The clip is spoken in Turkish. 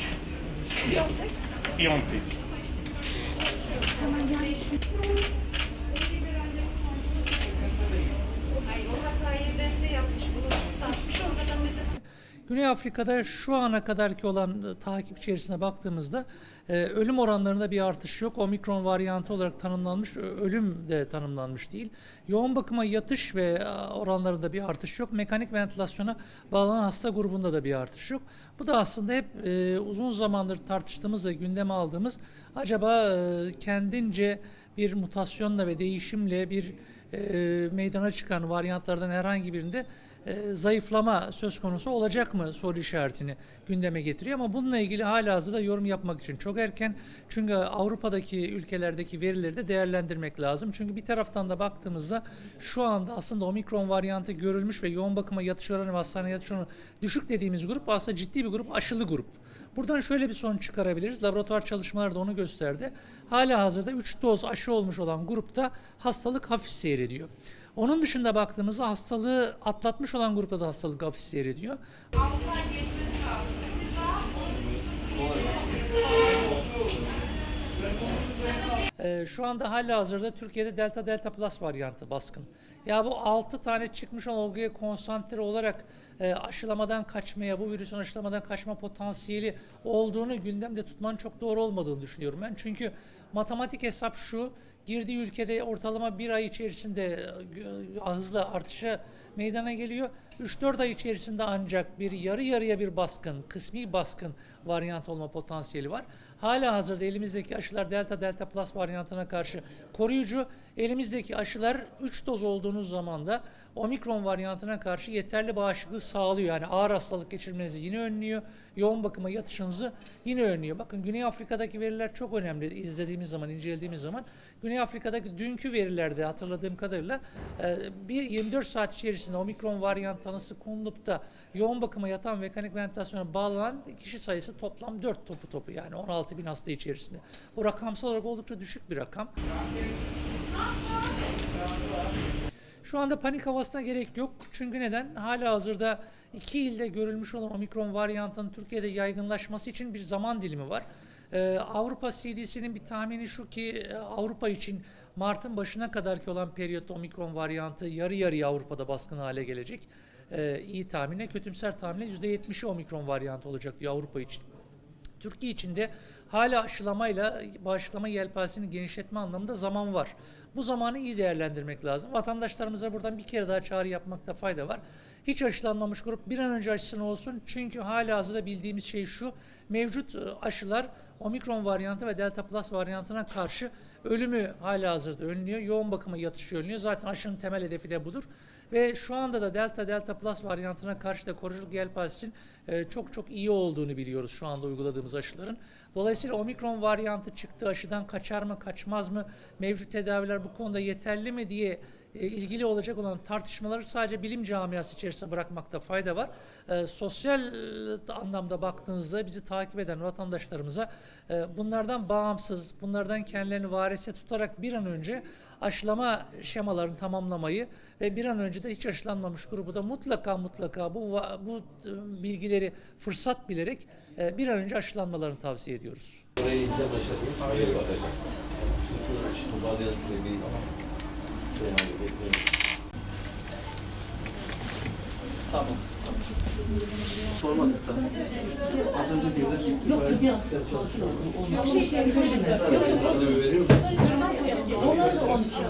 3 Biontech. Ay o hatayı ben de yapmış bunu. Basmış oradan bir de Güney Afrika'da şu ana kadarki olan e, takip içerisine baktığımızda e, ölüm oranlarında bir artış yok. Omikron varyantı olarak tanımlanmış, ölüm de tanımlanmış değil. Yoğun bakıma yatış ve e, oranlarında bir artış yok. Mekanik ventilasyona bağlanan hasta grubunda da bir artış yok. Bu da aslında hep uzun zamandır tartıştığımız ve gündeme aldığımız acaba kendince bir mutasyonla ve değişimle bir meydana çıkan varyantlardan herhangi birinde e, zayıflama söz konusu olacak mı soru işaretini gündeme getiriyor ama bununla ilgili hala hazırda yorum yapmak için çok erken. Çünkü Avrupa'daki ülkelerdeki verileri de değerlendirmek lazım. Çünkü bir taraftan da baktığımızda şu anda aslında omikron varyantı görülmüş ve yoğun bakıma yatış oranı ve hastaneye yatış oranı düşük dediğimiz grup aslında ciddi bir grup, aşılı grup. Buradan şöyle bir sonuç çıkarabiliriz. Laboratuvar çalışmaları da onu gösterdi. Hala hazırda 3 doz aşı olmuş olan grupta hastalık hafif seyrediyor. Onun dışında baktığımızda hastalığı atlatmış olan grupta da hastalık hafif seyrediyor. Ee, şu anda hala hazırda Türkiye'de Delta Delta Plus varyantı baskın. Ya bu 6 tane çıkmış olan olguya konsantre olarak e, aşılamadan kaçmaya, bu virüsün aşılamadan kaçma potansiyeli olduğunu gündemde tutmanın çok doğru olmadığını düşünüyorum ben. Çünkü matematik hesap şu, girdiği ülkede ortalama bir ay içerisinde e, hızla artışa meydana geliyor. 3-4 ay içerisinde ancak bir yarı yarıya bir baskın, kısmi baskın varyant olma potansiyeli var. Hala hazırda elimizdeki aşılar Delta Delta Plus varyantına karşı koruyucu. Elimizdeki aşılar 3 doz olduğunuz zaman da omikron varyantına karşı yeterli bağışıklığı sağlıyor. Yani ağır hastalık geçirmenizi yine önlüyor. Yoğun bakıma yatışınızı yine önlüyor. Bakın Güney Afrika'daki veriler çok önemli izlediğimiz zaman, incelediğimiz zaman. Güney Afrika'daki dünkü verilerde hatırladığım kadarıyla e, bir 24 saat içerisinde omikron varyant tanısı konulup da yoğun bakıma yatan mekanik ventilasyona bağlanan kişi sayısı toplam 4 topu topu yani 16 bin hasta içerisinde. Bu rakamsal olarak oldukça düşük bir rakam. Şu anda panik havasına gerek yok. Çünkü neden? Hala hazırda iki ilde görülmüş olan omikron varyantının Türkiye'de yaygınlaşması için bir zaman dilimi var. Ee, Avrupa CDC'nin bir tahmini şu ki e, Avrupa için Mart'ın başına kadarki olan periyotta omikron varyantı yarı yarıya Avrupa'da baskın hale gelecek. Ee, iyi tahmine, kötümser tahmine %70'i omikron varyantı olacak diyor Avrupa için. Türkiye içinde hala aşılamayla bağışlama yelpazesini genişletme anlamında zaman var. Bu zamanı iyi değerlendirmek lazım. Vatandaşlarımıza buradan bir kere daha çağrı yapmakta fayda var. Hiç aşılanmamış grup bir an önce aşısını olsun. Çünkü hala hazırda bildiğimiz şey şu. Mevcut e, aşılar omikron varyantı ve delta plus varyantına karşı ölümü hala hazırda önlüyor. Yoğun bakıma yatışı önlüyor. Zaten aşının temel hedefi de budur. Ve şu anda da delta delta plus varyantına karşı da koruyuculuk yelpazesinin e, çok çok iyi olduğunu biliyoruz şu anda uyguladığımız aşıların. Dolayısıyla omikron varyantı çıktı aşıdan kaçar mı kaçmaz mı mevcut tedaviler bu konuda yeterli mi diye ilgili olacak olan tartışmaları sadece bilim camiası içerisinde bırakmakta fayda var. E, sosyal e, anlamda baktığınızda bizi takip eden vatandaşlarımıza e, bunlardan bağımsız, bunlardan kendilerini varese tutarak bir an önce aşılama şemalarını tamamlamayı ve bir an önce de hiç aşılanmamış grubu da mutlaka mutlaka bu bu e, bilgileri fırsat bilerek e, bir an önce aşılanmalarını tavsiye ediyoruz. Orayı. Şey abi bekleyin. Tamam. Sormadık tamam. Az önce diyorlar. Yok yok çalışıyor. Yok şey veriyor musun? Onları da onu şey